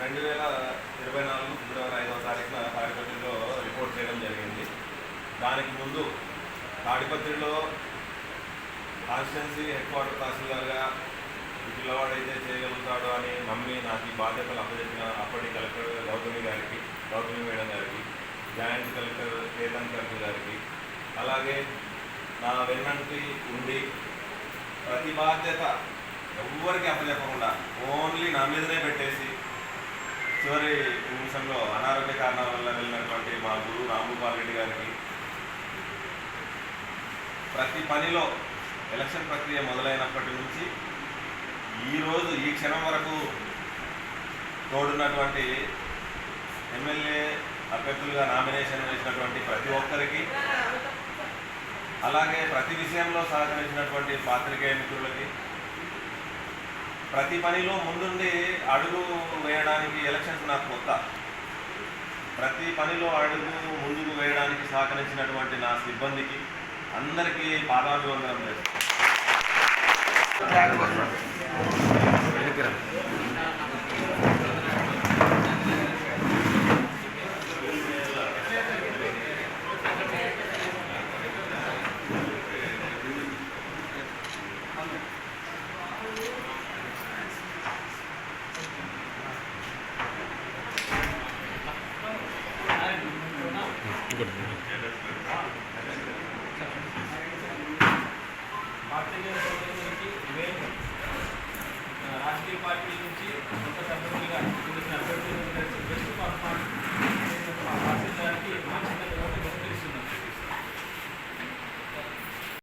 రెండు వేల ఇరవై నాలుగు ఫిబ్రవరి ఐదవ తారీఖున తాడిపత్రిలో రిపోర్ట్ చేయడం జరిగింది. దానికి ముందు తాడిపత్రిలో కాన్స్టిట్యున్సీ హెడ్ క్వార్టర్ తహసీల్దార్గా పిల్లవాడైతే చేయగలుగుతాడు అని నమ్మి నాకు ఈ బాధ్యతలు అప్పచెప్పిన అప్పటి కలెక్టర్ గౌతమి గారికి గౌతమి మేడం గారికి జాయింట్ కలెక్టర్ కేతన్ కలెక్టర్ గారికి అలాగే నా వెన్నంటి ఉండి ప్రతి బాధ్యత ఎవరికి అప్పచెప్పకుండా ఓన్లీ నా మీదనే పెట్టేసి చివరి నిమిషంలో అనారోగ్య కారణాల వల్ల వెళ్ళినటువంటి మా గురువు రాంభూపాల్ రెడ్డి గారికి ప్రతి పనిలో ఎలక్షన్ ప్రక్రియ మొదలైనప్పటి నుంచి ఈ రోజు ఈ క్షణం వరకు తోడున్నటువంటి ఎమ్మెల్యే అభ్యర్థులుగా నామినేషన్ వేసినటువంటి ప్రతి ఒక్కరికి అలాగే ప్రతి విషయంలో సహకరించినటువంటి పాత్రికేయ మిత్రులకి ప్రతి పనిలో ముందుండి అడుగు వేయడానికి ఎలక్షన్స్ నాకు కొత్త. ప్రతి పనిలో అడుగు ముందుకు వేయడానికి సహకరించినటువంటి నా సిబ్బందికి అందరికీ పాదాభివందనం చేస్తాను. పార్టీల రాజకీయ పార్టీ నుంచి కొత్త సభ్యులుగా